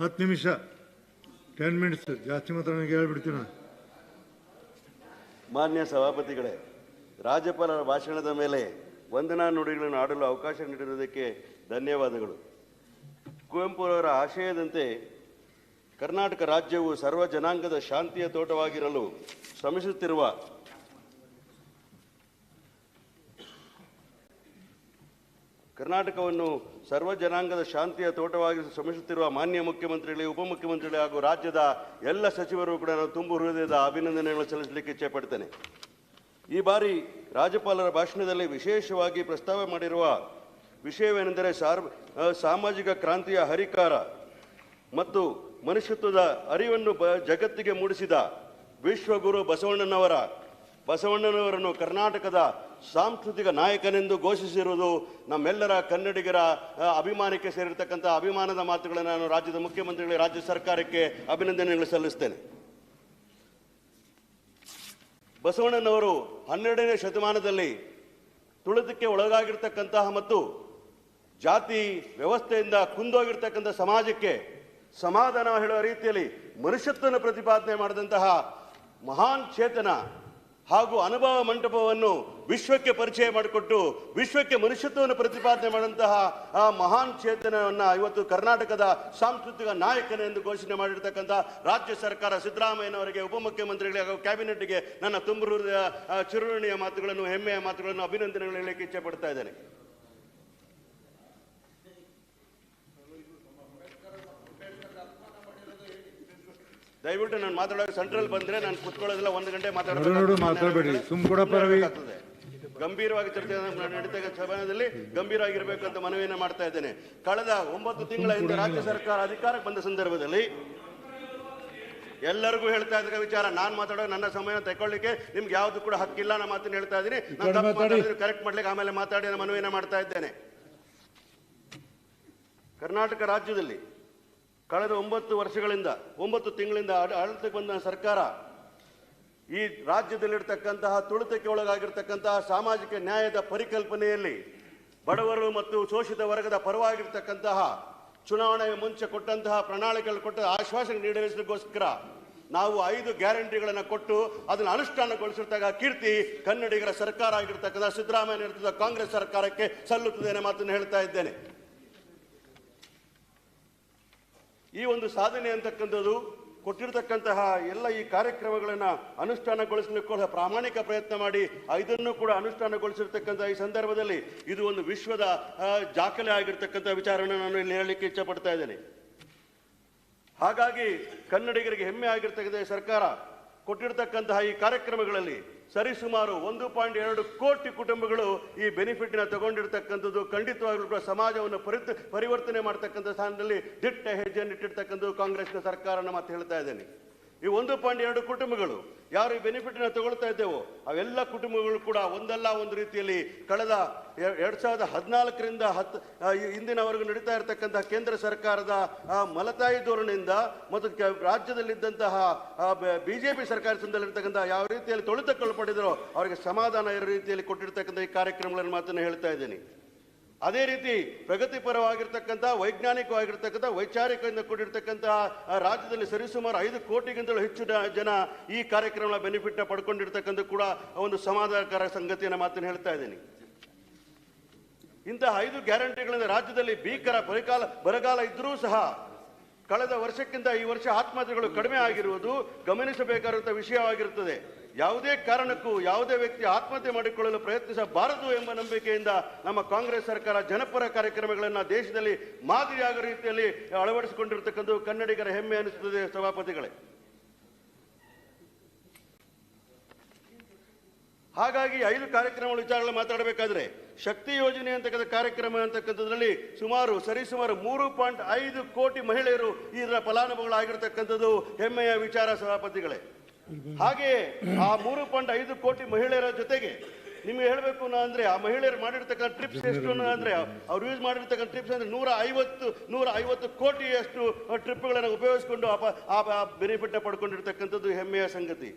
ಹತ್ತು ನಿಮಿಷ. Ten minutes ಜಾಸ್ತಿ ಮಾತ್ರ ನನಗೆ ಹೇಳ್ಬಿಡ್ತೀನಿ. ಮಾನ್ಯ ಸಭಾಪತಿಗಳೇ, ರಾಜ್ಯಪಾಲರ ಭಾಷಣದ ಮೇಲೆ ವಂದನಾ ನುಡಿಗಳನ್ನು ಆಡಲು ಅವಕಾಶ ನೀಡಿರುವುದಕ್ಕೆ ಧನ್ಯವಾದಗಳು. ಕುವೆಂಪುರವರ ಆಶಯದಂತೆ ಕರ್ನಾಟಕ ರಾಜ್ಯವು ಸರ್ವ ಜನಾಂಗದ ಶಾಂತಿಯ ತೋಟವಾಗಿರಲು ಶ್ರಮಿಸುತ್ತಿರುವ ಕರ್ನಾಟಕವನ್ನು ಸರ್ವ ಜನಾಂಗದ ಶಾಂತಿಯ ತೋಟವಾಗಿ ಶ್ರಮಿಸುತ್ತಿರುವ ಮಾನ್ಯ ಮುಖ್ಯಮಂತ್ರಿಗಳಿಗೆ ಉಪಮುಖ್ಯಮಂತ್ರಿಗಳಿಗೆ ಹಾಗೂ ರಾಜ್ಯದ ಎಲ್ಲ ಸಚಿವರು ಕೂಡ ನಾನು ತುಂಬು ಹೃದಯದ ಅಭಿನಂದನೆಗಳನ್ನು ಸಲ್ಲಿಸಲಿಕ್ಕೆ ಇಚ್ಛೆಪಡ್ತೇನೆ. ಈ ಬಾರಿ ರಾಜ್ಯಪಾಲರ ಭಾಷಣದಲ್ಲಿ ವಿಶೇಷವಾಗಿ ಪ್ರಸ್ತಾವ ಮಾಡಿರುವ ವಿಷಯವೇನೆಂದರೆ ಸಾರ್ ಸಾಮಾಜಿಕ ಕ್ರಾಂತಿಯ ಹರಿಕಾರ ಮತ್ತು ಮನುಷ್ಯತ್ವದ ಅರಿವನ್ನು ಬ, ಜಗತ್ತಿಗೆ ಮೂಡಿಸಿದ ವಿಶ್ವಗುರು ಬಸವಣ್ಣನವರ, ಬಸವಣ್ಣನವರನ್ನು ಕರ್ನಾಟಕದ ಸಾಂಸ್ಕೃತಿಕ ನಾಯಕನೆಂದು ಘೋಷಿಸಿರುವುದು ನಮ್ಮೆಲ್ಲರ ಕನ್ನಡಿಗರ ಅಭಿಮಾನಕ್ಕೆ ಸೇರಿರ್ತಕ್ಕಂಥ ಅಭಿಮಾನದ ಮಾತುಗಳನ್ನು ನಾನು ರಾಜ್ಯದ ಮುಖ್ಯಮಂತ್ರಿಗಳಿಗೆ, ರಾಜ್ಯ ಸರ್ಕಾರಕ್ಕೆ ಅಭಿನಂದನೆಗಳು ಸಲ್ಲಿಸ್ತೇನೆ. ಬಸವಣ್ಣನವರು ಹನ್ನೆರಡನೇ ಶತಮಾನದಲ್ಲಿ ತುಳಿತಕ್ಕೆ ಒಳಗಾಗಿರ್ತಕ್ಕಂತಹ ಮತ್ತು ಜಾತಿ ವ್ಯವಸ್ಥೆಯಿಂದ ಕುಂದೋಗಿರ್ತಕ್ಕಂಥ ಸಮಾಜಕ್ಕೆ ಸಮಾಧಾನ ಹೇಳುವ ರೀತಿಯಲ್ಲಿ ಮನುಷ್ಯತ್ವನ ಪ್ರತಿಪಾದನೆ ಮಾಡಿದಂತಹ ಮಹಾನ್ ಚೇತನ ಹಾಗೂ ಅನುಭವ ಮಂಟಪವನ್ನು ವಿಶ್ವಕ್ಕೆ ಪರಿಚಯ ಮಾಡಿಕೊಟ್ಟು ವಿಶ್ವಕ್ಕೆ ಮನುಷ್ಯತ್ವವನ್ನು ಪ್ರತಿಪಾದನೆ ಮಾಡಿದಂತಹ ಆ ಮಹಾನ್ ಚೇತನವನ್ನು ಇವತ್ತು ಕರ್ನಾಟಕದ ಸಾಂಸ್ಕೃತಿಕ ನಾಯಕನೆಂದು ಘೋಷಣೆ ಮಾಡಿರ್ತಕ್ಕಂಥ ರಾಜ್ಯ ಸರ್ಕಾರ ಸಿದ್ದರಾಮಯ್ಯನವರಿಗೆ, ಉಪಮುಖ್ಯಮಂತ್ರಿಗಳಿಗೆ ಹಾಗೂ ಕ್ಯಾಬಿನೆಟ್ಗೆ ನನ್ನ ತುಂಬ ಚಿರುಣಿಯ ಮಾತುಗಳನ್ನು, ಹೆಮ್ಮೆಯ ಮಾತುಗಳನ್ನು ಅಭಿನಂದನೆಗಳು ಹೇಳಲಿಕ್ಕೆ ಇಚ್ಛೆ ಪಡ್ತಾ ಇದ್ದೇನೆ. ದಯವಿಟ್ಟು ನಾನು ಮಾತಾಡೋಕೆ ಸೆಂಟ್ರಲ್ ಬಂದ್ರೆ ನಾನು ಕುತ್ಕೊಳ್ಳೋದಿಲ್ಲ ಒಂದು ಗಂಟೆ ಮಾತಾಡಬೇಡಿ. ಸುಮ್. ಗಂಭೀರವಾಗಿ ಚರ್ಚೆ ನಡೀತಾ ಸಭಾನದಲ್ಲಿ ಗಂಭೀರವಾಗಿರಬೇಕು ಅಂತ ಮನವಿಯನ್ನು ಮಾಡ್ತಾ ಇದ್ದೇನೆ ಕಳೆದ ಒಂಬತ್ತು ತಿಂಗಳ ಹಿಂದೆ ರಾಜ್ಯ ಸರ್ಕಾರ ಅಧಿಕಾರಕ್ಕೆ ಬಂದ ಸಂದರ್ಭದಲ್ಲಿ ಎಲ್ಲರಿಗೂ ಹೇಳ್ತಾ ಇದ್ದ ವಿಚಾರ ನಾನು ಮಾತಾಡೋ ನನ್ನ ಸಮಯ ತಗೊಳ್ಳಿಕ್ಕೆ ನಿಮ್ಗೆ ಯಾವ್ದು ಕೂಡ ಹಕ್ಕಿಲ್ಲ ನಾನು ಮಾತನ್ನು ಹೇಳ್ತಾ ಇದ್ದೀನಿ ನಾನು. ಕರೆಕ್ಟ್ ಮಾಡ್ಲಿಕ್ಕೆ ಆಮೇಲೆ ಮಾತಾಡಿ ನಾನು ಮನವಿಯನ್ನು ಮಾಡ್ತಾ ಇದ್ದೇನೆ ಕರ್ನಾಟಕ ರಾಜ್ಯದಲ್ಲಿ ಕಳೆದ ಒಂಬತ್ತು ವರ್ಷಗಳಿಂದ, ಒಂಬತ್ತು ತಿಂಗಳಿಂದ ಆಡ- ಆಡಳಿತಕ್ಕೆ ಬಂದ ಸರ್ಕಾರ ಈ ರಾಜ್ಯದಲ್ಲಿರ್ತಕ್ಕಂತಹ ತುಳಿತಕ್ಕೆ ಒಳಗಾಗಿರ್ತಕ್ಕಂತಹ ಸಾಮಾಜಿಕ ನ್ಯಾಯದ ಪರಿಕಲ್ಪನೆಯಲ್ಲಿ ಬಡವರು ಮತ್ತು ಶೋಷಿತ ವರ್ಗದ ಪರವಾಗಿರ್ತಕ್ಕಂತಹ ಚುನಾವಣೆಗೆ ಮುಂಚೆ ಕೊಟ್ಟಂತಹ ಪ್ರಣಾಳಿಕೆಗಳು ಕೊಟ್ಟ ಆಶ್ವಾಸನೆ ಈಡೇರಿಸಲಿಕ್ಕೋಸ್ಕರ ನಾವು ಐದು ಗ್ಯಾರಂಟಿಗಳನ್ನು ಕೊಟ್ಟು ಅದನ್ನು ಅನುಷ್ಠಾನಗೊಳಿಸಿರ್ತಕ್ಕ ಕೀರ್ತಿ ಕನ್ನಡಿಗರ ಸರ್ಕಾರ ಆಗಿರ್ತಕ್ಕಂಥ ಸಿದ್ದರಾಮಯ್ಯ ನೇತೃತ್ವದ ಕಾಂಗ್ರೆಸ್ ಸರ್ಕಾರಕ್ಕೆ ಸಲ್ಲುತ್ತದೆ ಮಾತನ್ನು ಹೇಳ್ತಾ ಇದ್ದೇನೆ. ಈ ಒಂದು ಸಾಧನೆ ಅಂತಕ್ಕಂಥದ್ದು ಕೊಟ್ಟಿರತಕ್ಕಂತಹ ಎಲ್ಲ ಈ ಕಾರ್ಯಕ್ರಮಗಳನ್ನು ಅನುಷ್ಠಾನಗೊಳಿಸಲಿಕ್ಕೆ ಪ್ರಾಮಾಣಿಕ ಪ್ರಯತ್ನ ಮಾಡಿ ಇದನ್ನು ಕೂಡ ಅನುಷ್ಠಾನಗೊಳಿಸಿರ್ತಕ್ಕಂಥ ಈ ಸಂದರ್ಭದಲ್ಲಿ ಇದು ಒಂದು ವಿಶ್ವದ ದಾಖಲೆ ಆಗಿರ್ತಕ್ಕಂಥ ವಿಚಾರವನ್ನು ನಾನು ಇಲ್ಲಿ ಹೇಳಲಿಕ್ಕೆ ಇಚ್ಛಪಡ್ತಾ ಇದ್ದೇನೆ. ಹಾಗಾಗಿ ಕನ್ನಡಿಗರಿಗೆ ಹೆಮ್ಮೆ ಆಗಿರ್ತಕ್ಕಂಥ ಸರ್ಕಾರ ಕೊಟ್ಟಿರ್ತಕ್ಕಂತಹ ಈ ಕಾರ್ಯಕ್ರಮಗಳಲ್ಲಿ ಸರಿಸುಮಾರು ಒಂದು ಪಾಯಿಂಟ್ ಎರಡು ಕೋಟಿ ಕುಟುಂಬಗಳು ಈ ಬೆನಿಫಿಟ್ನ ತಗೊಂಡಿರ್ತಕ್ಕಂಥದ್ದು. ಖಂಡಿತವಾಗ್ಲೂ ಕೂಡ ಸಮಾಜವನ್ನು ಪರಿತ, ಪರಿವರ್ತನೆ ಮಾಡ್ತಕ್ಕಂಥ ಸ್ಥಾನದಲ್ಲಿ ದಿಟ್ಟ ಹೆಜ್ಜೆಯನ್ನು ಇಟ್ಟಿರ್ತಕ್ಕಂಥದ್ದು ಕಾಂಗ್ರೆಸ್ನ ಸರ್ಕಾರನ ಮಾತು ಹೇಳ್ತಾ ಇದ್ದೇನೆ. ಈ ಒಂದು ಪಾಯಿಂಟ್ ಎರಡು ಕುಟುಂಬಗಳು, ಯಾರು ಈ ಬೆನಿಫಿಟ್ನ ತಗೊಳ್ತಾ ಇದ್ದೇವೋ, ಅವೆಲ್ಲ ಕುಟುಂಬಗಳು ಕೂಡ ಒಂದಲ್ಲ ಒಂದು ರೀತಿಯಲ್ಲಿ ಕಳೆದ ಎರಡು ಸಾವಿರದ ಹದಿನಾಲ್ಕರಿಂದ ಹತ್ತು ಇಂದಿನವರೆಗೂ ನಡೀತಾ ಇರತಕ್ಕಂತಹ ಕೇಂದ್ರ ಸರ್ಕಾರದ ಮಲತಾಯಿ ಧೋರಣೆಯಿಂದ ಮತ್ತು ರಾಜ್ಯದಲ್ಲಿದ್ದಂತಹ ಬಿ ಜೆ ಪಿ ಸರ್ಕಾರ ಸಂದರ್ಭದಲ್ಲಿರ್ತಕ್ಕಂಥ ಯಾವ ರೀತಿಯಲ್ಲಿ ತೊಳಿತಕ್ಕೊಳಪಡಿದರೋ ಅವರಿಗೆ ಸಮಾಧಾನ ಇರೋ ರೀತಿಯಲ್ಲಿ ಕೊಟ್ಟಿರ್ತಕ್ಕಂಥ ಈ ಕಾರ್ಯಕ್ರಮಗಳನ್ನು ಮಾತನ್ನು ಹೇಳ್ತಾ ಇದ್ದೀನಿ. ಅದೇ ರೀತಿ ಪ್ರಗತಿಪರವಾಗಿರ್ತಕ್ಕಂಥ ವೈಜ್ಞಾನಿಕವಾಗಿರ್ತಕ್ಕಂಥ ವೈಚಾರಿಕದಿಂದ ಕೂಡಿರ್ತಕ್ಕಂತಹ ಆ, ರಾಜ್ಯದಲ್ಲಿ ಸರಿಸುಮಾರು ಐದು ಕೋಟಿಗಿಂತಲೂ ಹೆಚ್ಚು ಜನ- ಜನ ಈ ಕಾರ್ಯಕ್ರಮಗಳ ಬೆನಿಫಿಟ್ನ ಪಡ್ಕೊಂಡಿರ್ತಕ್ಕಂಥ ಕೂಡ ಒಂದು ಸಮಾಧಾನಕರ ಸಂಗತಿಯನ್ನು ಮಾತನ್ನು ಹೇಳ್ತಾ ಇದ್ದೀನಿ. ಇಂತಹ ಐದು ಗ್ಯಾರಂಟಿಗಳಿಂದ ರಾಜ್ಯದಲ್ಲಿ ಭೀಕರ ಬರಗಾಲ ಬರಗಾಲ ಇದ್ದರೂ ಸಹ ಕಳೆದ ವರ್ಷಕ್ಕಿಂತ ಈ ವರ್ಷ ಆತ್ಮಹತ್ಯೆಗಳು ಕಡಿಮೆ ಆಗಿರುವುದು ಗಮನಿಸಬೇಕಾದಂಥ ವಿಷಯವಾಗಿರುತ್ತದೆ. ಯಾವುದೇ ಕಾರಣಕ್ಕೂ ಯಾವುದೇ ವ್ಯಕ್ತಿ ಆತ್ಮಹತ್ಯೆ ಮಾಡಿಕೊಳ್ಳಲು ಪ್ರಯತ್ನಿಸಬಾರದು ಎಂಬ ನಂಬಿಕೆಯಿಂದ ನಮ್ಮ ಕಾಂಗ್ರೆಸ್ ಸರ್ಕಾರ ಜನಪರ ಕಾರ್ಯಕ್ರಮಗಳನ್ನು ದೇಶದಲ್ಲಿ ಮಾದರಿಯಾಗ ರೀತಿಯಲ್ಲಿ ಅಳವಡಿಸಿಕೊಂಡಿರ್ತಕ್ಕಂಥ ಕನ್ನಡಿಗರ ಹೆಮ್ಮೆ ಅನಿಸುತ್ತದೆ ಸಭಾಪತಿಗಳೇ. ಹಾಗಾಗಿ ಐದು ಕಾರ್ಯಕ್ರಮಗಳ ವಿಚಾರಗಳು ಮಾತಾಡಬೇಕಾದ್ರೆ ಶಕ್ತಿ ಯೋಜನೆ ಅಂತಕ್ಕಂಥ ಕಾರ್ಯಕ್ರಮ ಅಂತಕ್ಕಂಥದ್ರಲ್ಲಿ ಸುಮಾರು ಸರಿಸುಮಾರು ಮೂರು ಪಾಯಿಂಟ್ ಐದು ಕೋಟಿ ಮಹಿಳೆಯರು ಇದರ ಫಲಾನುಭವಿಗಳಾಗಿರ್ತಕ್ಕಂಥದ್ದು ಹೆಮ್ಮೆಯ ವಿಚಾರ ಸಭಾಪತಿಗಳೇ. ಹಾಗೆಯೇ ಆ ಮೂರು ಪಾಯಿಂಟ್ ಐದು ಕೋಟಿ ಮಹಿಳೆಯರ ಜೊತೆಗೆ ನಿಮ್ಗೆ ಹೇಳಬೇಕು ಅಂದ್ರೆ ಆ ಮಹಿಳೆಯರು ಮಾಡಿರ್ತಕ್ಕಂಥ ಟ್ರಿಪ್ಸ್ ಎಷ್ಟು ಅಂದ್ರೆ ಅವ್ರು ಯೂಸ್ ಮಾಡಿರ್ತಕ್ಕಂಥ ಟ್ರಿಪ್ಸ್ ಅಂದ್ರೆ ನೂರ ಐವತ್ತು ನೂರ ಐವತ್ತು ಕೋಟಿಯಷ್ಟು ಟ್ರಿಪ್ಗಳನ್ನು ಉಪಯೋಗಿಸಿಕೊಂಡು ಆ ಬೆನಿಫಿಟ್ ಪಡ್ಕೊಂಡಿರ್ತಕ್ಕಂಥದ್ದು ಹೆಮ್ಮೆಯ ಸಂಗತಿ.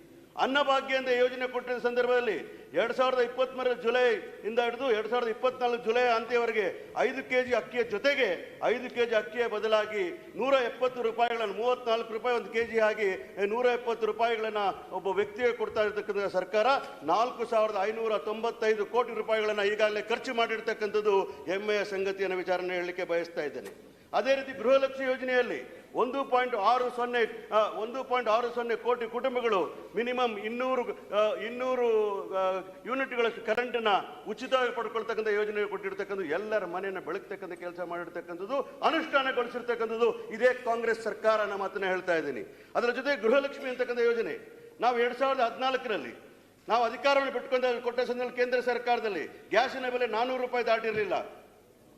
ಅನ್ನಭಾಗ್ಯ ಯೋಜನೆ ಕೊಟ್ಟಿದ್ದ ಸಂದರ್ಭದಲ್ಲಿ ಎರಡ್ ಸಾವಿರದ ಇಪ್ಪತ್ಮೂರರ ಜುಲೈ ಇಂದ ಹಿಡಿದು ಎರಡ್ ಸಾವಿರದ ಇಪ್ಪತ್ನಾಲ್ಕು ಜುಲೈ ಅಂತ್ಯವರೆಗೆ ಐದು ಕೆಜಿ ಅಕ್ಕಿಯ ಜೊತೆಗೆ ಐದು ಕೆಜಿ ಅಕ್ಕಿಯ ಬದಲಾಗಿ ನೂರ ಎಪ್ಪತ್ತು ರೂಪಾಯಿಗಳನ್ನು, ಮೂವತ್ನಾಲ್ಕು ರೂಪಾಯಿ ಒಂದು ಕೆ ಜಿ ಆಗಿ ನೂರ ಎಪ್ಪತ್ತು ರೂಪಾಯಿಗಳನ್ನು ಒಬ್ಬ ವ್ಯಕ್ತಿಗೆ ಕೊಡ್ತಾ ಇರತಕ್ಕಂಥ ಸರ್ಕಾರ ನಾಲ್ಕು ಸಾವಿರದ ಐನೂರ ತೊಂಬತ್ತೈದು ಕೋಟಿ ರೂಪಾಯಿಗಳನ್ನು ಈಗಾಗಲೇ ಖರ್ಚು ಮಾಡಿರ್ತಕ್ಕಂಥದ್ದು ಹೆಮ್ಮೆಯ ಸಂಗತಿಯನ್ನು ವಿಚಾರಣೆ ಹೇಳಲಿಕ್ಕೆ ಬಯಸ್ತಾ ಇದ್ದೇನೆ. ಅದೇ ರೀತಿ ಗೃಹಲಕ್ಷ್ಮಿ ಯೋಜನೆಯಲ್ಲಿ ಒಂದು ಪಾಯಿಂಟ್ ಆರು ಸೊನ್ನೆ ಒಂದು ಪಾಯಿಂಟ್ ಆರು ಸೊನ್ನೆ ಕೋಟಿ ಕುಟುಂಬಗಳು ಮಿನಿಮಮ್ ಇನ್ನೂರು ಇನ್ನೂರು ಯೂನಿಟ್ಗಳಷ್ಟು ಕರೆಂಟನ್ನು ಉಚಿತವಾಗಿ ಪಡ್ಕೊಳ್ತಕ್ಕಂಥ ಯೋಜನೆ ಕೊಟ್ಟಿರ್ತಕ್ಕಂಥ ಎಲ್ಲರ ಮನೆಯನ್ನು ಬೆಳಗ್ತಕ್ಕಂಥ ಕೆಲಸ ಮಾಡಿರ್ತಕ್ಕಂಥದ್ದು, ಅನುಷ್ಠಾನಗೊಳಿಸಿರ್ತಕ್ಕಂಥದ್ದು, ಇದೇ ಕಾಂಗ್ರೆಸ್ ಸರ್ಕಾರ ನಮ್ಮ ಮಾತನ್ನ ಹೇಳ್ತಾ ಇದ್ದೀನಿ. ಅದರ ಜೊತೆ ಗೃಹಲಕ್ಷ್ಮಿ ಅಂತಕ್ಕಂಥ ಯೋಜನೆ, ನಾವು ಎರಡು ಸಾವಿರದ ಹದಿನಾಲ್ಕರಲ್ಲಿ, ನಾವು ಅಧಿಕಾರವನ್ನು ಬಿಟ್ಕೊಂಡ ಕೊಟ್ಟ ಸಂದರ್ಭದಲ್ಲಿ ಕೇಂದ್ರ ಸರ್ಕಾರದಲ್ಲಿ, ಗ್ಯಾಸಿನ ಬೆಲೆ ನಾನ್ನೂರು ರೂಪಾಯಿ ದಾಟಿರಲಿಲ್ಲ.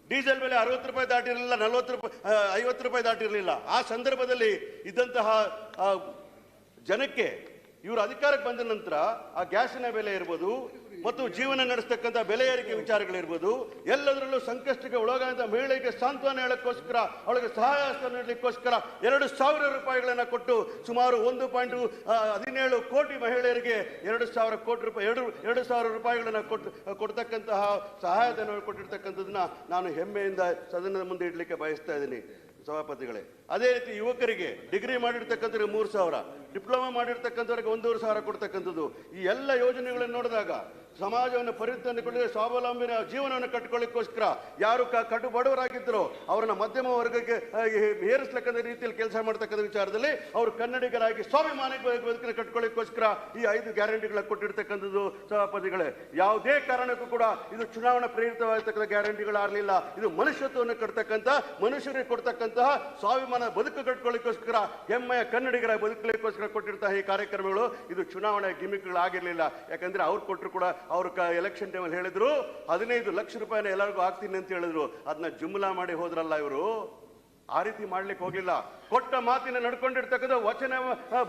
ಡೀಸೆಲ್ ಬೆಲೆ ಅರವತ್ತು ರೂಪಾಯಿ ದಾಟಿರಲಿಲ್ಲ, ನಲವತ್ತು ರೂಪಾಯಿ ಐವತ್ತು ರೂಪಾಯಿ ದಾಟಿರಲಿಲ್ಲ. ಆ ಸಂದರ್ಭದಲ್ಲಿ ಇದ್ದಂತಹ ಜನಕ್ಕೆ ಇವರು ಅಧಿಕಾರಕ್ಕೆ ಬಂದ ನಂತರ ಆ ಗ್ಯಾಸಿನ ಬೆಲೆ ಇರ್ಬೋದು ಮತ್ತು ಜೀವನ ನಡೆಸ್ತಕ್ಕಂಥ ಬೆಲೆ ಏರಿಕೆ ವಿಚಾರಗಳಿರ್ಬೋದು, ಎಲ್ಲದರಲ್ಲೂ ಸಂಕಷ್ಟಕ್ಕೆ ಒಳಗಾದ ಮಹಿಳೆಗೆ ಸಾಂತ್ವನ ಹೇಳಕ್ಕೋಸ್ಕರ, ಅವಳಿಗೆ ಸಹಾಯ ನೀಡಲಿಕ್ಕೋಸ್ಕರ ಎರಡು ಸಾವಿರ ರೂಪಾಯಿಗಳನ್ನು ಕೊಟ್ಟು ಸುಮಾರು ಒಂದು ಪಾಯಿಂಟ್ ಹದಿನೇಳು ಕೋಟಿ ಮಹಿಳೆಯರಿಗೆ ಎರಡು ಸಾವಿರ ಕೋಟಿ ರೂಪಾಯಿ, ಎರಡು ಎರಡು ಸಾವಿರ ರೂಪಾಯಿಗಳನ್ನು ಕೊಟ್ಟು ಕೊಡ್ತಕ್ಕಂತಹ ಸಹಾಯಧನ ಕೊಟ್ಟಿರ್ತಕ್ಕಂಥದ್ದನ್ನ ನಾನು ಹೆಮ್ಮೆಯಿಂದ ಸದನದ ಮುಂದೆ ಇಡಲಿಕ್ಕೆ ಬಯಸ್ತಾ ಇದ್ದೀನಿ. ಸಭಾಪತಿಗಳೇ. ಅದೇ ರೀತಿ ಯುವಕರಿಗೆ ಡಿಗ್ರಿ ಮಾಡಿರ್ತಕ್ಕಂಥವ್ರಿಗೆ ಮೂರು ಸಾವಿರ ಡಿಪ್ಲೊಮಾ ಮಾಡಿರ್ತಕ್ಕಂಥವ್ರಿಗೆ ಒಂದೂವರೆ ಸಾವಿರ ಕೊಡ್ತಕ್ಕಂಥದ್ದು. ಈ ಎಲ್ಲ ಯೋಜನೆಗಳನ್ನು ನೋಡಿದಾಗ ಸಮಾಜವನ್ನು ಪರಿವರ್ತನೆಗೊಳ್ಳಿ ಸ್ವಾವಲಂಬಿನ ಜೀವನವನ್ನು ಕಟ್ಟಿಕೊಳ್ಳಿಕ್ಕೋಸ್ಕರ ಯಾರು ಕಟ್ಟು ಬಡವರಾಗಿದ್ದರೋ ಅವರನ್ನ ಮಧ್ಯಮ ವರ್ಗಕ್ಕೆ ಆ, ಏರಿಸ್ತಕ್ಕಂಥ ರೀತಿಯಲ್ಲಿ ಕೆಲಸ ಮಾಡ್ತಕ್ಕಂಥ ವಿಚಾರದಲ್ಲಿ ಅವರು ಕನ್ನಡಿಗರಾಗಿ ಸ್ವಾಭಿಮಾನ ಬದುಕನ್ನು ಕಟ್ಕೊಳ್ಳಿಕ್ಕೋಸ್ಕರ ಈ ಐದು ಗ್ಯಾರಂಟಿಗಳ ಕೊಟ್ಟಿರ್ತಕ್ಕಂಥದ್ದು ಸಭಾಪತಿಗಳೇ. ಯಾವುದೇ ಕಾರಣಕ್ಕೂ ಕೂಡ ಇದು ಚುನಾವಣಾ ಪ್ರೇರಿತವಾಗಿರ್ತಕ್ಕಂಥ ಗ್ಯಾರಂಟಿಗಳಾಗಲಿಲ್ಲ. ಇದು ಮನುಷ್ಯತ್ವವನ್ನು ಕಟ್ತಕ್ಕಂಥ ಮನುಷ್ಯರಿಗೆ ಕೊಡ್ತಕ್ಕಂತಹ ಸ್ವಾಭಿಮಾನ ಬದುಕು ಕಟ್ಕೊಳ್ಳಿಕ್ಕೋಸ್ಕರ ಹೆಮ್ಮೆಯ ಕನ್ನಡಿಗರ ಬದುಕಲಿಕ್ಕೋಸ್ಕರ ಕೊಟ್ಟಿರ್ತಾ ಈ ಕಾರ್ಯಕ್ರಮಗಳು, ಇದು ಚುನಾವಣೆ ಗಿಮಿಕ್ಗಳಾಗಿರ್ಲಿಲ್ಲ ಯಾಕಂದ್ರೆ ಅವ್ರು ಕೊಟ್ಟರು ಕೂಡ ಅವರು ಎಲೆಕ್ಷನ್ ಟೈಮಲ್ಲಿ ಹೇಳಿದ್ರು, ಹದಿನೈದು ಲಕ್ಷ ರೂಪಾಯಿನ ಎಲ್ಲರಿಗೂ ಹಾಕ್ತೀನಿ ಅಂತ ಹೇಳಿದ್ರು. ಅದನ್ನ ಜುಮ್ಲಾ ಮಾಡಿ ಹೋದ್ರಲ್ಲ ಇವರು. ಆ ರೀತಿ ಮಾಡ್ಲಿಕ್ಕೆ ಹೋಗಿಲ್ಲ ಕೊಟ್ಟ ಮಾತಿನ ನಡ್ಕೊಂಡಿರ್ತಕ್ಕಂಥ ವಚನ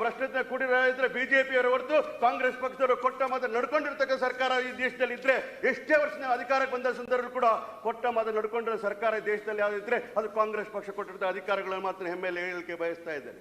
ಭ್ರಷ್ಟತೆ ಕೂಡಿರ ಬಿಜೆಪಿಯವರ ಹೊರತು ಕಾಂಗ್ರೆಸ್ ಪಕ್ಷದವರು ಕೊಟ್ಟ ಮಾತು ನಡ್ಕೊಂಡಿರ್ತಕ್ಕ ಸರ್ಕಾರ ಈ ದೇಶದಲ್ಲಿ ಇದ್ರೆ ಎಷ್ಟೇ ವರ್ಷ ಅಧಿಕಾರಕ್ಕೆ ಬಂದ ಸಂದರ್ಭ ಕೂಡ ಕೊಟ್ಟ ಮಾತು ನಡ್ಕೊಂಡಿರೋ ಸರ್ಕಾರ ದೇಶದಲ್ಲಿ ಯಾವುದಿದ್ರೆ ಅದು ಕಾಂಗ್ರೆಸ್ ಪಕ್ಷ ಕೊಟ್ಟಿರ್ತ ಅಧಿಕಾರಗಳನ್ನು ಮಾತ್ರ ಹೆಮ್ಮೆಲೆ ಹೇಳಲಿಕ್ಕೆ ಬಯಸ್ತಾ ಇದ್ದೇನೆ.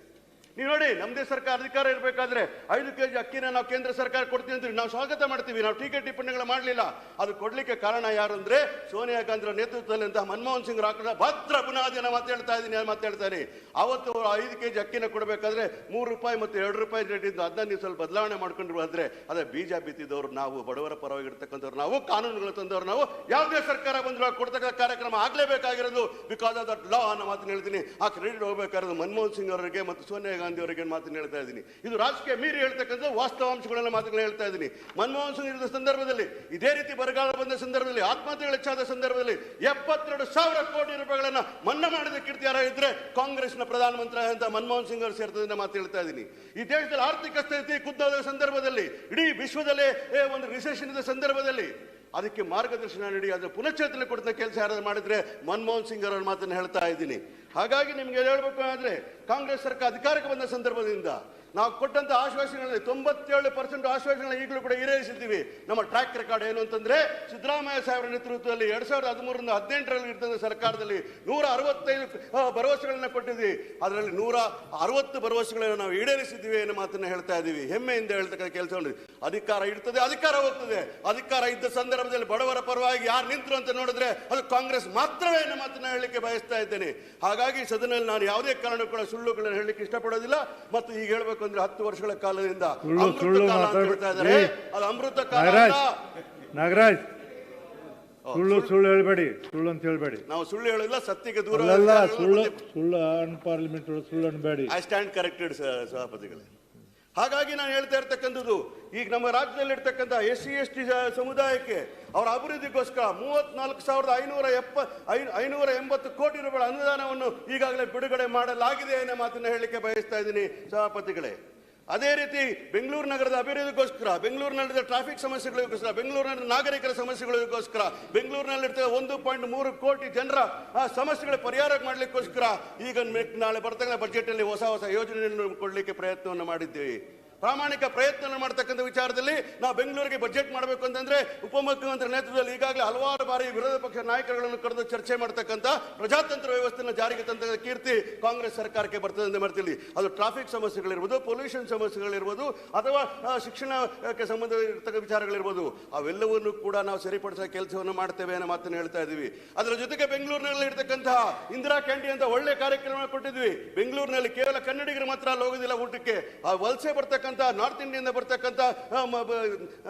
ನೀವು ನೋಡಿ, ನಮ್ದೇ ಸರ್ಕಾರ ಅಧಿಕಾರ ಇರಬೇಕಾದ್ರೆ ಐದು ಕೆಜಿ ಅಕ್ಕಿನ ನಾವು ಕೇಂದ್ರ ಸರ್ಕಾರ ಕೊಡ್ತೀವಿ ಅಂತೀವಿ. ನಾವು ಸ್ವಾಗತ ಮಾಡ್ತೀವಿ. ನಾವು ಟೀಕೆ ಟಿಪ್ಪಣಿಗಳು ಮಾಡಲಿಲ್ಲ. ಅದು ಕೊಡ್ಲಿಕ್ಕೆ ಕಾರಣ ಯಾರು ಅಂದ್ರೆ ಸೋನಿಯಾ ಗಾಂಧಿ ನೇತೃತ್ವದಲ್ಲಿ ಅಂತ ಮನಮೋಹನ್ ಸಿಂಗ್ ಹಾಕಿದ ಭದ್ರ ಬುನಾದಿನ ಮಾತಾಡ್ತಾ ಇದ್ದೀನಿ ಮಾತಾಡ್ತಾರೆ ಅವತ್ತು ಐದು ಕೆ ಜಿ ಅಕ್ಕಿನ ಕೊಡಬೇಕಾದ್ರೆ ಮೂರು ರೂಪಾಯಿ ಮತ್ತು ಎರಡು ರೂಪಾಯಿ ರೇಟ್ ಇದ್ದು ಅದನ್ನ ನೀವು ಸ್ವಲ್ಪ ಬದಲಾವಣೆ ಮಾಡ್ಕೊಂಡ್ರು ಅಂದ್ರೆ ಅದೇ ಬೀಜ ಬಿತ್ತಿದವರು ನಾವು, ಬಡವರ ಪರವಾಗಿರ್ತಕ್ಕಂಥವ್ರು ನಾವು, ಕಾನೂನುಗಳು ತಂದವರು ನಾವು, ಯಾವುದೇ ಸರ್ಕಾರ ಬಂದ್ರು ಕೊಡ್ತಕ್ಕ ಕಾರ್ಯಕ್ರಮ ಆಗ್ಲೇಬೇಕಾಗಿರೋದು ಬಿಕಾಸ್ ಆಫ್ ದಟ್ ಲಾ ಅನ್ನೋ ಮಾತನ್ನು ಹೇಳ್ತೀನಿ. ಆ ಕ್ರೆಡಿಟ್ ಹೋಗ್ಬೇಕಾದ್ರೆ ಮನಮೋಹನ್ ಸಿಂಗ್ ಅವರಿಗೆ ಮತ್ತು ಸೋನಿಯಾ ಅವರಿಗೆ ಮಾತನ್ನು ಹೇಳ್ತಾ ಇದ್ದೀನಿ. ಇದು ರಾಜಕೀಯ ಮೀರಿ ಹೇಳ್ತಕ್ಕಂಥ ವಾಸ್ತವಾಂಶಗಳನ್ನ ಮಾತುಗಳನ್ನ ಹೇಳ್ತಾ ಇದ್ದೀನಿ. ಮನಮೋಹನ್ ಸಿಂಗ್ ಇದ್ದ ಸಂದರ್ಭದಲ್ಲಿ, ಇದೇ ರೀತಿ ಬರಗಾಲ ಬಂದ ಸಂದರ್ಭದಲ್ಲಿ, ಆತ್ಮಹತ್ಯೆಗಳು ಹೆಚ್ಚಾದ ಸಂದರ್ಭದಲ್ಲಿ ಎಪ್ಪತ್ತೆರಡು ಸಾವಿರ ಕೋಟಿ ರೂಪಾಯಿಗಳನ್ನ ಮನ್ನಾ ಮಾಡಿದ ಕೀರ್ತಿ ಯಾರ ಇದ್ರೆ ಕಾಂಗ್ರೆಸ್ನ ಪ್ರಧಾನಮಂತ್ರಿ ಅಂತ ಮನಮೋಹನ್ ಸಿಂಗ್ ಅವರು ಸೇರ್ತದೆ ಮಾತು ಹೇಳ್ತಾ ಇದ್ದೀನಿ. ಈ ದೇಶದಲ್ಲಿ ಆರ್ಥಿಕ ಸ್ಥಿತಿ ಕುದ್ದಾದ ಸಂದರ್ಭದಲ್ಲಿ, ಇಡೀ ವಿಶ್ವದಲ್ಲೇ ಒಂದು ರಿಸೆಷನ್ ಸಂದರ್ಭದಲ್ಲಿ ಅದಕ್ಕೆ ಮಾರ್ಗದರ್ಶನ ನೀಡಿ, ಅದರ ಪುನಶ್ಚೇತನ ಕೊಡ್ತಾ ಕೆಲಸ ಯಾರಾದ್ರು ಮಾಡಿದ್ರೆ ಮನಮೋಹನ್ ಸಿಂಗ್ ಅವರ ಮಾತನ್ನು ಹೇಳ್ತಾ ಇದ್ದೀನಿ. ಹಾಗಾಗಿ ನಿಮ್ಗೆ ಹೇಳ್ಬೇಕು ಅಂದ್ರೆ, ಕಾಂಗ್ರೆಸ್ ಸರ್ಕಾರ ಅಧಿಕಾರಕ್ಕೆ ಬಂದ ಸಂದರ್ಭದಿಂದ ನಾವು ಕೊಟ್ಟಂತ ಆಶ್ವಾಸನೆಗಳಲ್ಲಿ ತೊಂಬತ್ತೇಳು ಪರ್ಸೆಂಟ್ ಆಶ್ವಾಸನೆಗಳನ್ನ ಈಗಲೂ ಕೂಡ ಈಡೇರಿಸಿದ್ದೀವಿ. ನಮ್ಮ ಟ್ರ್ಯಾಕ್ ರೆಕಾರ್ಡ್ ಏನು ಅಂತಂದ್ರೆ ಸಿದ್ದರಾಮಯ್ಯ ಸಾಹೇಬರ ನೇತೃತ್ವದಲ್ಲಿ ಎರಡ್ ಸಾವಿರದ ಹದಿಮೂರರಿಂದ ಹದಿನೆಂಟರಲ್ಲಿ ಇರ್ತದೆ ಸರ್ಕಾರದಲ್ಲಿ ನೂರ ಅರವತ್ತೈದು ಭರವಸೆಗಳನ್ನ ಕೊಟ್ಟಿದ್ವಿ ಅದರಲ್ಲಿ ನೂರ ಅರವತ್ತು ಭರವಸೆಗಳನ್ನು ನಾವು ಈಡೇರಿಸಿದ್ದೀವಿ ಅನ್ನೋ ಮಾತನ್ನ ಹೇಳ್ತಾ ಇದ್ದೀವಿ. ಹೆಮ್ಮೆಯಿಂದ ಹೇಳ್ತಕ್ಕಂಥ ಕೆಲಸ ಅಧಿಕಾರ ಇರ್ತದೆ ಅಧಿಕಾರ ಹೋಗ್ತದೆ. ಅಧಿಕಾರ ಇದ್ದ ಸಂದರ್ಭದಲ್ಲಿ ಬಡವರ ಪರವಾಗಿ ಯಾರು ನಿಂತರು ಅಂತ ನೋಡಿದ್ರೆ ಅದು ಕಾಂಗ್ರೆಸ್ ಮಾತ್ರವೇ ಅನ್ನೋ ಮಾತನ್ನ ಹೇಳಲಿಕ್ಕೆ ಬಯಸ್ತಾ ಇದ್ದೇನೆ. ಹಾಗಾಗಿ ಸದನದಲ್ಲಿ ನಾನು ಯಾವುದೇ ಕಾರಣಕ್ಕೂ ಸುಳ್ಳುಗಳನ್ನು ಹೇಳಲಿಕ್ಕೆ ಇಷ್ಟಪಡೋದಿಲ್ಲ. ಮತ್ತು ಈಗ ಹೇಳ್ಬೇಕು ಅಂದ್ರೆ ಹತ್ತು ವರ್ಷಗಳ ಕಾಲದಿಂದ ಸುಳ್ಳು- ಅಮೃತ ಅದು ಕಾಲ ನಾಗರಾಜ್ ನಾಗರಾಜ್. ಸುಳ್ಳು ಸುಳ್ಳು. ಹೇಳಬೇಡಿ ಸುಳ್ಳು ಅಂತ ಹೇಳಬೇಡಿ. ನಾವು ಸುಳ್ಳು ಹೇಳಿಲ್ಲ ಸತ್ಯಕ್ಕೆ ದೂರ ಸುಳ್ಳು ಸುಳ್ಳು ಸುಳ್ಳು ಅನ್ಪಾರ್ಲಿಮೆಂಟ್ ಸುಳ್ಳು ಅನ್ಬೇಡಿ. ಐ ಸ್ಟ್ಯಾಂಡ್ ಕರೆಕ್ಟೆಡ್ ಸಭಾಪತಿಗಳೇ. ಹಾಗಾಗಿ ನಾನು ಹೇಳ್ತಾ ಇರ್ತಕ್ಕಂಥದ್ದು, ಈಗ ನಮ್ಮ ರಾಜ್ಯದಲ್ಲಿ ಇರ್ತಕ್ಕಂಥ ಎಸ್ ಸಿ ಎಸ್ ಟಿ ಸಮುದಾಯಕ್ಕೆ ಅವರ ಅಭಿವೃದ್ಧಿಗೋಸ್ಕರ ಮೂವತ್ನಾಲ್ಕು ಸಾವಿರದ ಐನೂರ ಎಪ್ಪ, ಐ- ಐನೂರ ಎಂಬತ್ತು ಕೋಟಿ ರೂಪಾಯಿ ಅನುದಾನವನ್ನು ಈಗಾಗಲೇ ಬಿಡುಗಡೆ ಮಾಡಲಾಗಿದೆ ಅನ್ನೋ ಮಾತನ್ನು ಹೇಳಲಿಕ್ಕೆ ಬಯಸ್ತಾ ಇದ್ದೀನಿ. ಸಭಾಪತಿಗಳೇ. ಅದೇ ರೀತಿ ಬೆಂಗಳೂರು ನಗರದ ಅಭಿವೃದ್ಧಿಗೋಸ್ಕರ ಬೆಂಗಳೂರಿನಲ್ಲಿದ್ದ ಟ್ರಾಫಿಕ್ ಸಮಸ್ಯೆಗಳಿಗೋಸ್ಕರ ಬೆಂಗಳೂರಿನ ನಾಗರಿಕರ ಸಮಸ್ಯೆಗಳಿಗೋಸ್ಕರ ಬೆಂಗಳೂರಿನಲ್ಲಿರ್ತಕ್ಕ ಒಂದು ಪಾಯಿಂಟ್ ಮೂರು ಕೋಟಿ ಜನರ ಆ ಸಮಸ್ಯೆಗಳ ಪರಿಹಾರ ಮಾಡಲಿಕ್ಕೋಸ್ಕರ ಈಗ ನಾಳೆ ಬರ್ತಕ್ಕಂಥ ಬಜೆಟ್ ಅಲ್ಲಿ ಹೊಸ ಹೊಸ ಯೋಜನೆಯನ್ನು ಕೊಡಲಿಕ್ಕೆ ಪ್ರಯತ್ನವನ್ನು ಮಾಡಿದ್ದೀವಿ. ಪ್ರಾಮಾಣಿಕ ಪ್ರಯತ್ನ ಮಾಡ್ತಕ್ಕಂಥ ವಿಚಾರದಲ್ಲಿ ನಾವು ಬೆಂಗಳೂರಿಗೆ ಬಜೆಟ್ ಮಾಡಬೇಕು ಅಂತಂದ್ರೆ ಉಪಮುಖ್ಯಮಂತ್ರಿ ನೇತೃತ್ವದಲ್ಲಿ ಈಗಾಗಲೇ ಹಲವಾರು ಬಾರಿ ವಿರೋಧ ಪಕ್ಷ ನಾಯಕರುಗಳನ್ನು ಕರೆದು ಚರ್ಚೆ ಮಾಡ್ತಕ್ಕಂಥ ಪ್ರಜಾತಂತ್ರ ವ್ಯವಸ್ಥೆಯನ್ನು ಜಾರಿಗೆ ತಂದ ಕೀರ್ತಿ ಕಾಂಗ್ರೆಸ್ ಸರ್ಕಾರಕ್ಕೆ ಬರ್ತದೆ ಅಂತ ಮಾಡ್ತೀವಿ. ಅದು ಟ್ರಾಫಿಕ್ ಸಮಸ್ಯೆಗಳಿರ್ಬೋದು, ಪೊಲ್ಯೂಷನ್ ಸಮಸ್ಯೆಗಳಿರ್ಬೋದು, ಅಥವಾ ಶಿಕ್ಷಣಕ್ಕೆ ಸಂಬಂಧ ವಿಚಾರಗಳಿರ್ಬೋದು. ಅವೆಲ್ಲವನ್ನು ಕೂಡ ನಾವು ಸರಿಪಡಿಸೋ ಕೆಲಸವನ್ನು ಮಾಡ್ತೇವೆ ಅನ್ನೋ ಮಾತನ್ನು ಹೇಳ್ತಾ ಇದ್ದೀವಿ. ಅದರ ಜೊತೆಗೆ ಬೆಂಗಳೂರಿನಲ್ಲಿ ಇರ್ತಕ್ಕಂತಹ ಇಂದಿರಾ ಕ್ಯಾಂಟೀನ್ ಅಂತ ಒಳ್ಳೆ ಕಾರ್ಯಕ್ರಮ ಕೊಟ್ಟಿದ್ವಿ. ಬೆಂಗಳೂರಿನಲ್ಲಿ ಕೇವಲ ಕನ್ನಡಿಗರು ಮಾತ್ರ ಅಲ್ಲಿ ಹೋಗೋದಿಲ್ಲ ಊಟಕ್ಕೆ. ಆ ವಲಸೆ ಬರ್ತಕ್ಕಂಥ ನಾರ್ತ್ ಇಂಡಿಯಿಂದ ಬರ್ತಕ್ಕಂಥ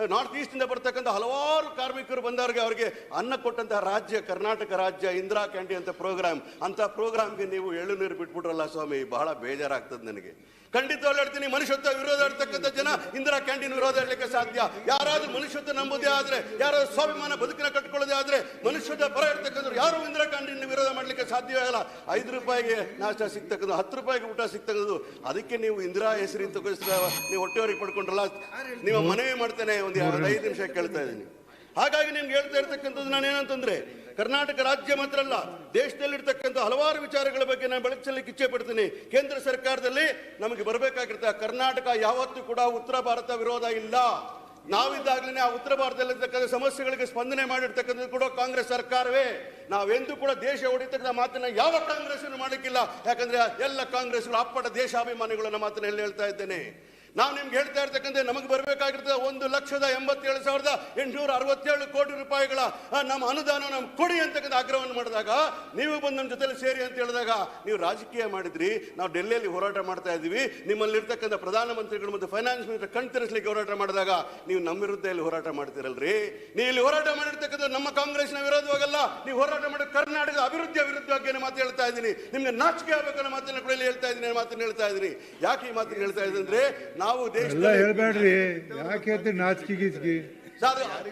ನಾರ್ತ್ ಈಸ್ಟ್ ಇಂದ ಬರ್ತಕ್ಕಂಥ ಹಲವಾರು ಕಾರ್ಮಿಕರು ಬಂದವರಿಗೆ ಅವರಿಗೆ ಅನ್ನ ಕೊಟ್ಟಂತಹ ರಾಜ್ಯ, ಕರ್ನಾಟಕ ರಾಜ್ಯ ಇಂದಿರಾ ಕ್ಯಾಂಟಿ ಅಂತ ಪ್ರೋಗ್ರಾಮ್ ಅಂತ ಪ್ರೋಗ್ರಾಮ್ಗೆ ನೀವು ಎಳ್ಳುನೀರು ಬಿಟ್ಬಿಟ್ರಲ್ಲ ಸ್ವಾಮಿ, ಬಹಳ ಬೇಜಾರಾಗ್ತದೆ ನನಗೆ. ಖಂಡಿತ ಹೇಳ್ತೀನಿ, ಮನುಷ್ಯತ್ವ ವಿರೋಧ ಇರ್ತಕ್ಕಂಥ ಜನ ಇಂದಿರಾ ಕ್ಯಾಂಟೀನ್ ವಿರೋಧ ಇರಲಿಕ್ಕೆ ಸಾಧ್ಯ. ಯಾರಾದ್ರೂ ಮನುಷ್ಯತ್ವ ನಂಬುದೇ ಆದ್ರೆ, ಯಾರಾದ್ರೂ ಸ್ವಾಭಿಮಾನ ಬದುಕಿನ ಕಟ್ಕೊಳ್ಳೋದೇ ಆದ್ರೆ, ಮನುಷ್ಯತ್ವ ಪರ ಇರ್ತಕ್ಕಂಥ ಯಾರು ಇಂದಿರಾ ಕ್ಯಾಂಟೀನ್ ವಿರೋಧ ಮಾಡ್ಲಿಕ್ಕೆ ಸಾಧ್ಯವೇ ಆಗಲ್ಲ ಐದು ರೂಪಾಯಿಗೆ ನಾಷ್ಟ ಸಿಗ್ತಕ್ಕಂಥ ಹತ್ತು ರೂಪಾಯಿಗೆ ಊಟ ಸಿಗ್ತಕ್ಕಂಥದ್ದು. ಅದಕ್ಕೆ ನೀವು ಇಂದಿರಾ ಹೆಸರಿನ ತಗೋಸ್ಕರ ನೀವು ಹೊಟ್ಟೆಯವರಿಗೆ ಪಡ್ಕೊಂಡ್ರಲ್ಲ? ನೀವು ಮನವಿ ಮಾಡ್ತೇನೆ ಒಂದು ಐದು ನಿಮಿಷ. ಕೇಳ್ತಾ ಇದ್ದೀನಿ. ಹಾಗಾಗಿ ನಿಮ್ಗೆ ಹೇಳ್ತಾ ಇರ್ತಕ್ಕಂಥದ್ದು ನಾನು ಏನಂತಂದ್ರೆ ಕರ್ನಾಟಕ ರಾಜ್ಯ ಮಾತ್ರ ಅಲ್ಲ ದೇಶದಲ್ಲಿರ್ತಕ್ಕಂಥ ಹಲವಾರು ವಿಚಾರಗಳ ಬಗ್ಗೆ ನಾನು ಬೆಳಕಿಸಲಿಕ್ಕೆ ಇಚ್ಛೆ ಪಡ್ತೀನಿ. ಕೇಂದ್ರ ಸರ್ಕಾರದಲ್ಲಿ ನಮಗೆ ಬರಬೇಕಾಗಿರ್ತ ಕರ್ನಾಟಕ ಯಾವತ್ತೂ ಕೂಡ ಉತ್ತರ ಭಾರತ ವಿರೋಧ ಇಲ್ಲ. ನಾವಿದ್ದಾಗಲೇ ಆ ಉತ್ತರ ಭಾರತದಲ್ಲಿರ್ತಕ್ಕಂಥ ಸಮಸ್ಯೆಗಳಿಗೆ ಸ್ಪಂದನೆ ಮಾಡಿರ್ತಕ್ಕಂಥದ್ದು ಕೂಡ ಕಾಂಗ್ರೆಸ್ ಸರ್ಕಾರವೇ. ನಾವೆಂದೂ ಕೂಡ ದೇಶ ಹೊಡಿತಕ್ಕಂಥ ಮಾತನ್ನ ಯಾವ ಕಾಂಗ್ರೆಸ್ ಮಾಡಲಿಕ್ಕಿಲ್ಲ. ಯಾಕಂದ್ರೆ ಎಲ್ಲ ಕಾಂಗ್ರೆಸ್ಗಳು ಅಪ್ಪಟ ದೇಶಾಭಿಮಾನಿಗಳನ್ನ ಮಾತನ್ನ ಹೇಳಿ ಹೇಳ್ತಾ ಇದ್ದೇನೆ. ನಾವು ನಿಮ್ಗೆ ಹೇಳ್ತಾ ಇರ್ತಕ್ಕಂಥ ನಮಗೆ ಬರಬೇಕಾಗಿರ್ತದೆ ಒಂದು ಲಕ್ಷದ ಎಂಬತ್ತೇಳು ಸಾವಿರದ ಎಂಟುನೂರ ಅರವತ್ತೇಳು ಕೋಟಿ ರೂಪಾಯಿಗಳ ನಮ್ಮ ಅನುದಾನ ನಮ್ಗೆ ಕೊಡಿ ಅಂತಕ್ಕಂಥ ಆಗ್ರಹವನ್ನು ಮಾಡಿದಾಗ, ನೀವು ಬಂದು ನಮ್ಮ ಜೊತೆಲಿ ಸೇರಿ ಅಂತ ಹೇಳಿದಾಗ, ನೀವು ರಾಜಕೀಯ ಮಾಡಿದ್ರಿ, ನಾವು ಡೆಲ್ಲಿಯಲ್ಲಿ ಹೋರಾಟ ಮಾಡ್ತಾ ಇದ್ದೀವಿ ನಿಮ್ಮಲ್ಲಿರ್ತಕ್ಕಂಥ ಪ್ರಧಾನಮಂತ್ರಿಗಳು ಮತ್ತು ಫೈನಾನ್ಸ್ ಮಿನಿಸ್ಟರ್ ಕಣ್ ತೆರೆಸ್ಲಿಕ್ಕೆ ಹೋರಾಟ ಮಾಡಿದಾಗ, ನೀವು ನಮ್ಮ ವಿರುದ್ಧ ಇಲ್ಲಿ ಹೋರಾಟ ಮಾಡ್ತೀರಲ್ರಿ? ನೀವು ಇಲ್ಲಿ ಹೋರಾಟ ಮಾಡಿರ್ತಕ್ಕಂಥ ನಮ್ಮ ಕಾಂಗ್ರೆಸ್ನ ವಿರೋಧವಾಗಲ್ಲ ನೀವು ಹೋರಾಟ ಮಾಡಿ ಕರ್ನಾಟಕದ ಅಭಿವೃದ್ಧಿಯ ವಿರುದ್ಧವಾಗಿ ಮಾತು ಹೇಳ್ತಾ ಇದ್ದೀನಿ, ನಿಮ್ಗೆ ನಾಚಿಕೆ ಆಗಬೇಕನ್ನೋ ಮಾತನ್ನು ಕೂಡ ಹೇಳ್ತಾ ಇದ್ದೀನಿ ಮಾತನ್ನ ಹೇಳ್ತಾ ಇದ್ದೀನಿ. ಯಾಕೆ ಈ ಮಾತನ್ನು ಹೇಳ್ತಾ ಇದ್ದೀನಿ ಅಂದ್ರೆ ನಾವು ಎಲ್ಲ ಹೇಳ್ಬೇಡ್ರಿ. ಯಾಕೆ ಅಂತ ನಾಚಿಕೆ ಗೀಚಿಗೆ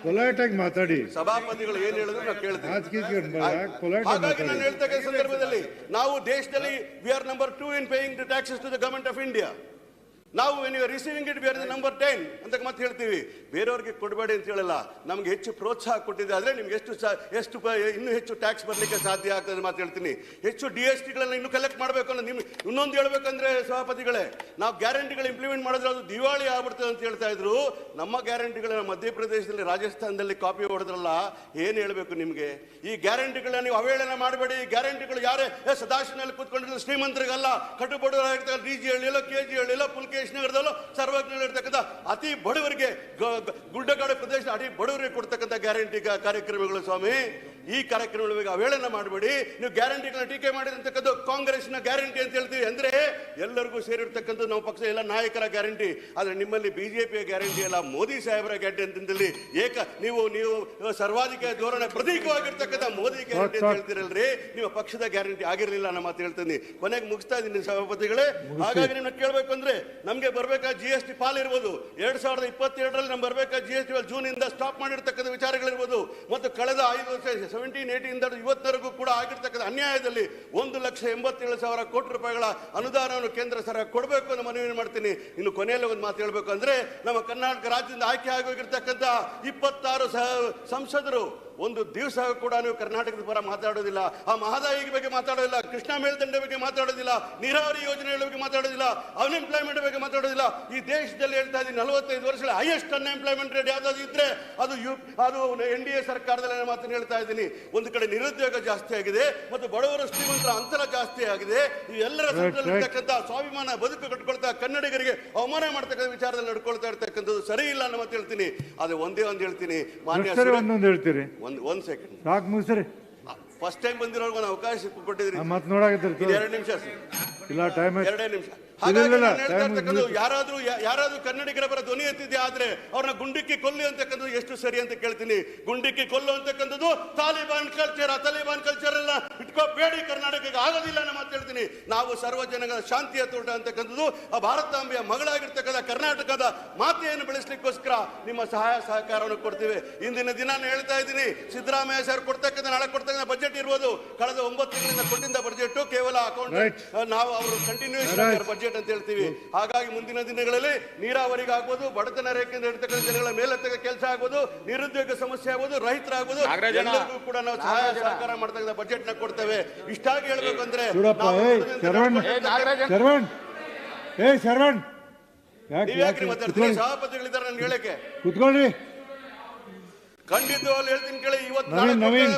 ಪೊಲೈಟ್ ಆಗಿ ಮಾತಾಡಿ. ಸಭಾಪತಿಗಳು ಏನ್ ಹೇಳಿದ್ರು ನಾವು ಕೇಳ್ತೀವಿ. ಯಾಕೆ ಹಾಗಾಗಿ ನಾನು ಹೇಳ್ತಕ್ಕ ಸಂದರ್ಭದಲ್ಲಿ ನಾವು ದೇಶದಲ್ಲಿ we are number two in paying to taxes to the government of India ನಾವು ನೀವು ರಿಸೀವಿಂಗ್ ಇಟ್ ಬೇರೆ ನಂಬರ್ ಟೆನ್ ಅಂತ ಮತ್ತೆ ಹೇಳ್ತೀವಿ, ಬೇರೆಯವ್ರಿಗೆ ಕೊಡಬೇಡಿ ಅಂತ ಹೇಳಲ್ಲ. ನಮ್ಗೆ ಹೆಚ್ಚು ಪ್ರೋತ್ಸಾಹ ಕೊಟ್ಟಿದೆ ಆದ್ರೆ ನಿಮ್ಗೆ ಎಷ್ಟು ಎಷ್ಟು ಇನ್ನೂ ಹೆಚ್ಚು ಟ್ಯಾಕ್ಸ್ ಬರ್ಲಿಕ್ಕೆ ಸಾಧ್ಯ ಆಗ್ತದೆ ಮಾತು ಹೇಳ್ತೀನಿ. ಹೆಚ್ಚು ಡಿ ಎಸ್ ಟಿಗಳನ್ನ ಇನ್ನೂ ಕಲೆಕ್ಟ್ ಮಾಡಬೇಕು ಅನ್ನೋ ನಿಮ್ಗೆ ಇನ್ನೊಂದು ಹೇಳ್ಬೇಕಂದ್ರೆ ಸಭಾಪತಿಗಳೇ, ನಾವು ಗ್ಯಾರಂಟಿಗಳು ಇಂಪ್ಲಿಮೆಂಟ್ ಮಾಡಿದ್ರೆ ಅದು ದಿವಾಳಿ ಆಗ್ಬಿಡ್ತದೆ ಅಂತ ಹೇಳ್ತಾ ಇದ್ರು. ನಮ್ಮ ಗ್ಯಾರಂಟಿಗಳನ್ನ ಮಧ್ಯಪ್ರದೇಶದಲ್ಲಿ, ರಾಜಸ್ಥಾನದಲ್ಲಿ ಕಾಪಿ ಹೊಡೆದ್ರಲ್ಲ, ಏನು ಹೇಳ್ಬೇಕು ನಿಮ್ಗೆ? ಈ ಗ್ಯಾರಂಟಿಗಳನ್ನ ನೀವು ಅವೇಳನ ಮಾಡಬೇಡಿ. ಗ್ಯಾರಂಟಿಗಳು ಯಾರೇ ಸದಾಶಿನಲ್ಲಿ ಕೂತ್ಕೊಂಡಿರೋ ಶ್ರೀಮಂತರಿಗಲ್ಲ ಕಟು ಬಡವರಾಗಿರ್ತಕ್ಕಂಥ ಡಿ ಜಿ ಹೇಳಿಲ್ಲ ಕೆ ಜಿ ಹಳ್ಳಿಯಲ್ಲೋ ಪುಲ್ಕೇಶ್ ನಗರದಲ್ಲೋ ಸರ್ವಜ್ಞಗಳಿರ್ತಕ್ಕಂಥ ಅತಿ ಬಡವರಿಗೆ ಗುಡ್ಡಗಾಡು ಪ್ರದೇಶ ಅತಿ ಬಡವರಿಗೆ ಕೊಡ್ತಕ್ಕಂಥ ಗ್ಯಾರಂಟಿ ಕಾರ್ಯಕ್ರಮಗಳು ಸ್ವಾಮಿ. ಈ ಕಾರ್ಯಕ್ರಮಗಳ ಅವೇಳನ ಮಾಡಬೇಡಿ. ನೀವು ಗ್ಯಾರಂಟಿಗಳನ್ನ ಟೀಕೆ ಮಾಡಿರ್ತಕ್ಕಂಥ ಕಾಂಗ್ರೆಸ್ನ ಗ್ಯಾರಂಟಿ ಅಂತ ಹೇಳ್ತೀವಿ ಅಂದ್ರೆ ಎಲ್ಲರಿಗೂ ಸೇರಿರ್ತಕ್ಕಂಥ ನಮ್ಮ ಪಕ್ಷ ಎಲ್ಲ ನಾಯಕರ ಗ್ಯಾರಂಟಿ. ಆದರೆ ನಿಮ್ಮಲ್ಲಿ ಬಿಜೆಪಿಯ ಗ್ಯಾರಂಟಿ ಅಲ್ಲ ಮೋದಿ ಸಾಹೇಬರ ಗ್ಯಾರಂಟಿ ಏಕ ನೀವು ನೀವು ಸರ್ವಾಧಿಕ ಧೋರಣೆ ಪ್ರತೀಕವಾಗಿರ್ತಕ್ಕಂಥ ಮೋದಿ ಗ್ಯಾರಂಟಿ ಅಂತ ಹೇಳ್ತಿರಲ್ರಿ? ನಿಮ್ಮ ಪಕ್ಷದ ಗ್ಯಾರಂಟಿ ಆಗಿರಲಿಲ್ಲ ಅನ್ನೋ ಮಾತು ಹೇಳ್ತೀನಿ. ಕೊನೆಗೆ ಮುಗಿಸ್ತಾ ಇದ್ದೀನಿ ಸಭಾಪತಿಗಳೇ. ಹಾಗಾಗಿ ನಿಮ್ಮನ್ನ ಕೇಳಬೇಕು ಅಂದ್ರೆ ನಮಗೆ ಬರಬೇಕಾದ ಜಿ ಎಸ್ ಟಿ ಪಾಲ್ ಇರ್ಬೋದು. ಎರಡ್ ಸಾವಿರದ ಇಪ್ಪತ್ತೆರಡರಲ್ಲಿ ನಮ್ಗೆ ಬರಬೇಕಾದ ಜಿ ಎಸ್ ಟಿ ಜೂನ್ ಇಂದ ಸ್ಟಾಪ್ ಮಾಡಿರ್ತಕ್ಕಂಥ ವಿಚಾರಗಳಿರ್ಬೋದು. ಮತ್ತು ಕಳೆದ ಐದು ವರ್ಷ ಸೆವೆಂಟೀನ್ ಏಟೀನ್ ಇವತ್ತರೆಗೂ ಕೂಡ ಆಗಿರ್ತಕ್ಕಂಥ ಅನ್ಯಾಯದಲ್ಲಿ ಒಂದು ಲಕ್ಷ ಎಂಬತ್ತೇಳು ಸಾವಿರ ಕೋಟಿ ರೂಪಾಯಿಗಳ ಅನುದಾನವನ್ನು ಕೇಂದ್ರ ಸರ್ಕಾರ ಕೊಡಬೇಕು ಅನ್ನೋ ಮನವಿ ಮಾಡ್ತೀನಿ. ಇನ್ನು ಕೊನೆಯಲ್ಲಿ ಒಂದು ಮಾತು ಹೇಳಬೇಕು ಅಂದ್ರೆ, ನಮ್ಮ ಕರ್ನಾಟಕ ರಾಜ್ಯದಿಂದ ಆಯ್ಕೆ ಆಗೋಗಿರ್ತಕ್ಕಂಥ ಇಪ್ಪತ್ತಾರು ಸಂಸದರು ಒಂದು ದಿವಸ ಕೂಡ ನೀವು ಕರ್ನಾಟಕದ ಪರ ಮಾತಾಡೋದಿಲ್ಲ. ಆ ಮಹದಾಯಿ ಬಗ್ಗೆ ಮಾತಾಡೋದಿಲ್ಲ. ಕೃಷ್ಣ ಮೇಲ್ದಂಡೆ ಬಗ್ಗೆ ಮಾತಾಡೋದಿಲ್ಲ. ನೀರಾವರಿ ಯೋಜನೆಗಳ ಬಗ್ಗೆ ಮಾತಾಡೋದಿಲ್ಲ. ಅನ್ಎಂಪ್ಲಾಯ್ಮೆಂಟ್ ಬಗ್ಗೆ ಮಾತಾಡೋದಿಲ್ಲ. ಈ ದೇಶದಲ್ಲಿ ಹೇಳ್ತಾ ಇದ್ದೀನಿ ನಲವತ್ತೈದು ವರ್ಷಗಳ ಹೈಯೆಸ್ಟ್ ಅನ್ಎಂಪ್ಲಾಯ್ಮೆಂಟ್ ರೇಟ್ ಯಾವುದಾದ್ರು ಇದ್ರೆ ಅದು ಯು ಅದು ಎನ್ ಡಿ ಎ ಸರ್ಕಾರದಲ್ಲಿ ನಾನು ಮಾತನ್ನು ಹೇಳ್ತಾ ಇದ್ದೀನಿ. ಒಂದು ಕಡೆ ನಿರುದ್ಯೋಗ ಜಾಸ್ತಿ ಆಗಿದೆ ಮತ್ತು ಬಡವರು ಶ್ರೀಮಂತರ ಅಂತರ ಜಾಸ್ತಿ ಆಗಿದೆ. ಈ ಎಲ್ಲರ ಸಂದರ್ಭದಲ್ಲಿರ್ತಕ್ಕಂಥ ಸ್ವಾಭಿಮಾನ ಬದುಕು ಕಟ್ಕೊಳ್ತಾ ಕನ್ನಡಿಗರಿಗೆ ಅವಮಾನ ಮಾಡ್ತಕ್ಕಂಥ ವಿಚಾರದಲ್ಲಿ ನಡ್ಕೊಳ್ತಾ ಇರ್ತಕ್ಕಂಥದ್ದು ಸರಿ ಇಲ್ಲ ಅನ್ನೋ ಮತ್ತೆ ಹೇಳ್ತೀನಿ. ಅದು ಒಂದೇ ಒಂದು ಹೇಳ್ತೀನಿ. ಮಾನ್ಯ ಹೇಳ್ತೀರಿ. ಒಂದು ಒಂದ್ ಸೆಕೆಂಡ್ ಸಾಕು ಮುಗಿಸ್ರಿ. ಫಸ್ಟ್ ಟೈಮ್ ಬಂದಿರೋರ್ಗೆ ಒಂದು ಅವಕಾಶ ಕೊಟ್ಟಿದ್ರಿ ಮತ್ತೆ ನೋಡಾಕತ್ತೀರಿ ಎರಡು ನಿಮಿಷ. ಇಲ್ಲ ಟೈಮ್ ಎರಡೇ ನಿಮಿಷ. ಯಾರಾದ್ರೂ ಯಾರಾದ್ರೂ ಕನ್ನಡಿಗರ ಬರ ಧ್ವನಿ ಎತ್ತಿದ್ದೆ ಆದ್ರೆ ಅವ್ರನ್ನ ಗುಂಡಿಕ್ಕಿ ಕೊಲ್ಲಿ ಅಂತಕ್ಕಂಥದ್ದು ಎಷ್ಟು ಸರಿ ಅಂತ ಕೇಳ್ತೀನಿ. ಗುಂಡಿಕ್ಕಿ ಕೊಲ್ಲು ಅಂತಕ್ಕಂಥದ್ದು ತಾಲಿಬಾನ್ ಕಲ್ಚರ್ ಆ ತಾಲಿಬಾನ್ ಕಲ್ಚರ್ ಎಲ್ಲ ಇಟ್ಕೋಬೇಡಿ ಕರ್ನಾಟಕಕ್ಕೆ ಆಗೋದಿಲ್ಲ ಮಾತು ಹೇಳ್ತೀನಿ. ನಾವು ಸರ್ವ ಜನಗಳ ಶಾಂತಿಯ ತೋಟ ಅಂತಕ್ಕಂಥದ್ದು ಆ ಭಾರತಾಂಬೆಯ ಮಗಳಾಗಿರ್ತಕ್ಕಂಥ ಕರ್ನಾಟಕದ ಮಾತೆಯನ್ನು ಬೆಳೆಸಲಿಕ್ಕೋಸ್ಕರ ನಿಮ್ಮ ಸಹಾಯ ಸಹಕಾರವನ್ನು ಕೊಡ್ತೀವಿ. ಇಂದಿನ ದಿನ ಹೇಳ್ತಾ ಇದ್ದೀನಿ ಸಿದ್ದರಾಮಯ್ಯ ಸರ್ ಕೊಡ್ತಕ್ಕಂಥ ನಾಳೆ ಕೊಡ್ತಕ್ಕಂಥ ಬಜೆಟ್ ಇರ್ಬೋದು. ಕಳೆದ ಒಂಬತ್ತು ತಿಂಗಳಿಂದ ಕೊಟ್ಟಿದ್ದ ಬಜೆಟ್ ಕೇವಲ ಅಕೌಂಟ್ ನಾವು ಅವರು ಕಂಟಿನ್ಯೂಸ್ ಬಜೆಟ್ ಅಂತ ಹೇಳ್ತೀವಿ. ಹಾಗಾಗಿ ಮುಂದಿನ ದಿನಗಳಲ್ಲಿ ನೀರಾವರಿಗಾಗ್ಬೋದು ಬಡತನ ರೇಖೆಯಿಂದ ಇರ್ತಕ್ಕಂಥ ಜನಗಳ ಮೇಲೆತ್ತಕ್ಕ ಕೆಲಸ ಆಗ್ಬೋದು ನಿರುದ್ಯೋಗ ಸಮಸ್ಯೆ ಆಗ್ಬೋದು ರೈತರಾಗ್ಬೋದು ಎಲ್ಲರಿಗೂ ಕೂಡ ನಾವು ಸಹಾಯ ಸಹಕಾರ ಮಾಡ್ತಕ್ಕಂಥ ಬಜೆಟ್ನ ಕೊಡ್ತೇವೆ. ಇಷ್ಟಾಗಿ ಹೇಳ್ಬೇಕಂದ್ರೆ ನಾವು ಏಯ್ ಶರವಣ್. ಶರವಣ್. ಏಯ್ ಶರವಣ್. ಕುತ್ಕೊಳ್ಳಿ? ಸಭಾಪತಿಗಳಿದ್ದಾರೆ ನನ್ಗೆ ಹೇಳಕ್ಕೆ? ಕುತ್ಕೊಳ್ರಿ ಖಂಡಿತವಾಗ್ಲೂ ಹೇಳ್ತೀನಿ ಕೇಳಿ ಇವತ್ತು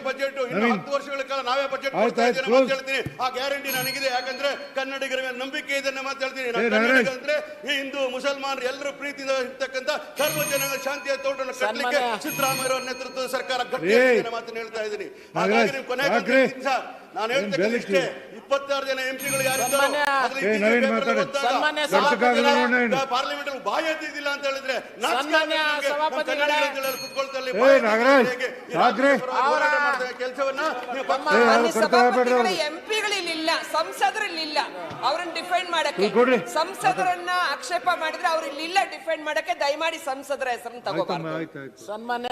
ಬಜೆಟ್ ಇನ್ನು. ಹತ್ತು ವರ್ಷಗಳ ಕಾಲ ನಾವೇ ಬಜೆಟ್ ಹೇಳ್ತೀನಿ. ಆ ಗ್ಯಾರಂಟಿ ನನಗಿದೆ. ಯಾಕಂದ್ರೆ ಕನ್ನಡಿಗರ ಮೇಲೆ ನಂಬಿಕೆ ಇದೆ ಮಾತು ಹೇಳ್ತೀನಿ. ಅಂದ್ರೆ ಹಿಂದೂ ಮುಸಲ್ಮಾನರು ಎಲ್ಲರೂ ಪ್ರೀತಿಯಿಂದ ಇರ್ತಕ್ಕಂಥ ಸರ್ವ ಜನಗಳ ಶಾಂತಿಯ ತೋಟವನ್ನು ಕಟ್ಟಲಿಕ್ಕೆ. ಸಿದ್ದರಾಮಯ್ಯ ನೇತೃತ್ವದ ಸರ್ಕಾರ ಗಟ್ಟಿ ಮಾತನ್ನು ಹೇಳ್ತಾ ಇದ್ದೀನಿ. ಹಾಗಾಗಿ ನೀವು ಕೊನೆ? ನಾನು ಹೇಳ್ತಕ್ಕಂಥ ಇಷ್ಟೇ ಇಪ್ಪತ್ತಾರು ಜನ ಎಂಪಿಗಳು ಯಾರಿದ್ದಾರೆ ಪಾರ್ಲಿಮೆಂಟ್ ಅಲ್ಲಿ ಬಾಯಿ ಎತ್ತಿದ್ದಿಲ್ಲ ಅಂತ ಹೇಳಿದ್ರೆ ಕೆಲಸವನ್ನ. ಎಂಪಿಗಳಿಲ್ಲ ಇಲ್ಲ ಸಂಸದರಲ್ಲಿ ಇಲ್ಲ ಅವ್ರನ್ನ ಡಿಫೆಂಡ್ ಮಾಡಕ್ಕೆ. ಸಂಸದರನ್ನ ಆಕ್ಷೇಪ ಮಾಡಿದ್ರೆ ಅವ್ರು ಇಲ್ಲಿ ಡಿಫೆಂಡ್ ಮಾಡಕ್ಕೆ. ದಯಮಾಡಿ ಸಂಸದರ ಹೆಸರನ್ನು ತಗೋಬಾರ್ದು. ಸನ್ಮಾನ್ಯ